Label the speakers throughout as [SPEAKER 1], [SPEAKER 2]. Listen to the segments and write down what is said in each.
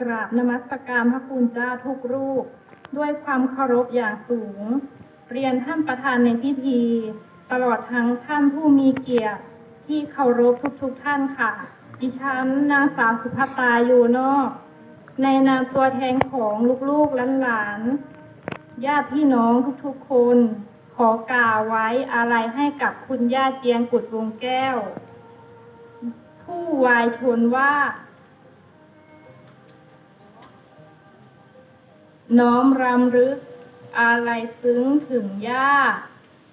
[SPEAKER 1] กราบนมัสการพระคุณเจ้าทุกรูป ด้วยความเคารพอย่างสูง เรียนท่านประธานในพิธี ตลอดทั้งท่านผู้มีเกียรติที่เคารพทุกๆทท่านค่ะ ดิฉันนางสาวสุภตาอยู่นอก ในนามตัวแทนของลูกๆหลานๆญาติพี่น้องทุกๆคน ขอกล่าวไว้อาลัยให้กับคุณย่าเจียงกุดวงแก้ว ผู้วายชนว่า น้อมรำลึก อาลัยซึ้งถึงย่า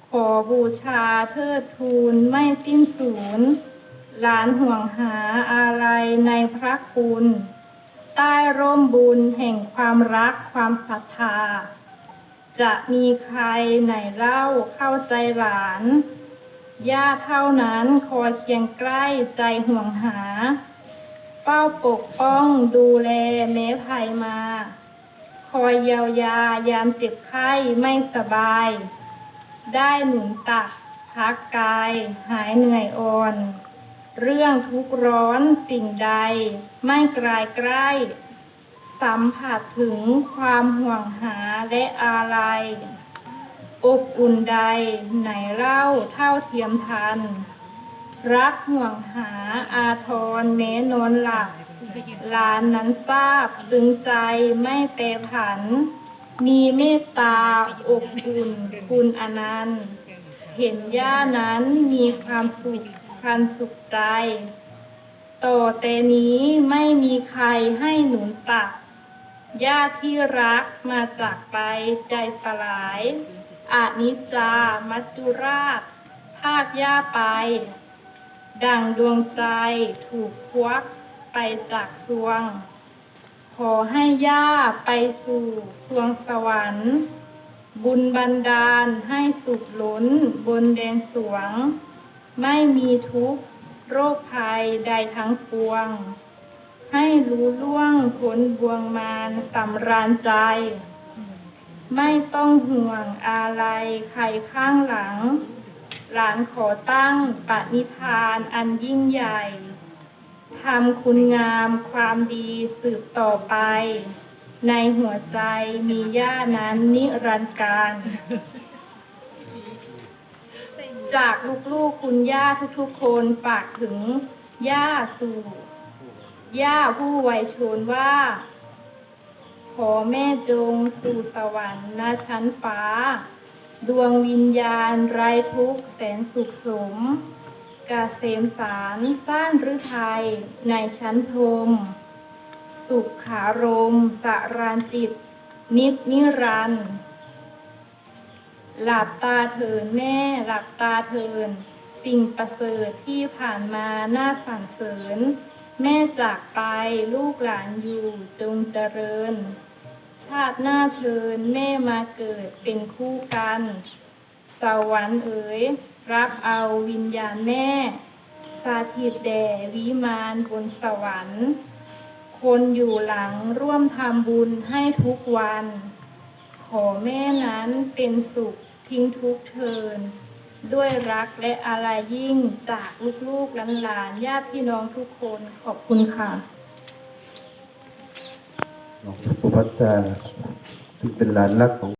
[SPEAKER 1] ขอบูชาเทิดทูนไม่สิ้นสูญหลานห่วงหาอาลัยในพระคุณ ใต้ร่มบุญแห่งความรักความศรัทธา จะมีใครไหนเล่าเข้าใจหลาน ย่าเท่านั้นคอยเคียงใกล้ใจห่วงหา เฝ้าปกป้องดูแลแม้ภัยมา คอยเยียวยายามเจ็บไข้ไม่สบาย ได้หนุนตักพักกาย หายเหนื่อยอ่อน เรื่องทุกร้อนสิ่งใด ไม่กลายใกล้ สัมผัสถึงความห่วงหาและอาลัยอบอุ่นใดไหนเล่าเท่าเทียมทัน รักห่วงหาอาทรแม้นอนหลับหลานนั้นทราบซึ้งใจไม่เปรผัน มีเมตตาอบอุ่นคุณอนันต์ เห็นย่านั้นมีความสุขพันสุขใจ ต่อแต่นี้ไม่มีใครให้หนุนตักญาติที่รักมาจากไปใจสลายอานิจจามัจจุราช ภาคย่าไป ดังดวงใจถูกควักไปจากสวง ขอให้ย่าไปสู่สวงสวรรค์ บุญบันดาลให้สุขล้นบนแดนสวง ไม่มีทุกข์โรคภัยใดทั้งปวง ให้รู้ล่วงพ้นบวงมารสำราญใจ ไม่ต้องห่วงอะไรใครข้างหลัง หลานขอตั้งปณิธานอันยิ่งใหญ่ทำคุณงามความดีสืบต่อไป ในหัวใจมีย่านั้นนิรันดร์การ จากลูกๆคุณย่าทุกๆคนฝากถึงย่าสู่ย่าผู้ไวยชนว่า ขอแม่จงสู่สวรรค์ณชั้นฟ้า ดวงวิญญาณไร้ทุกข์แสนสุขสมกาเสมสารสร้างฤทัยในชั้นพรม สุขขารมสรานจิต นิพนิรันหลับตาเถินแม่หลับตาเถิน สิ่งประเสริฐที่ผ่านมาน่าสรรเสริญ แม่จากไปลูกหลานอยู่จงเจริญ ชาติหน้าเชิญแม่มาเกิดเป็นคู่กัน สวรรค์เอ๋ยรับเอาวิญญาณแม่ สาธิตแด่วิมานบนสวรรค์ คนอยู่หลังร่วมทำบุญให้ทุกวัน ขอแม่นั้นเป็นสุขทิ้งทุกเทิน ด้วยรักและอะไรยิ่งจากลูกๆหลานๆญาติพี่น้องทุกคนขอบคุณค่ะ
[SPEAKER 2] น้องสุภวัชชาซึ่งเป็นหลานรักของ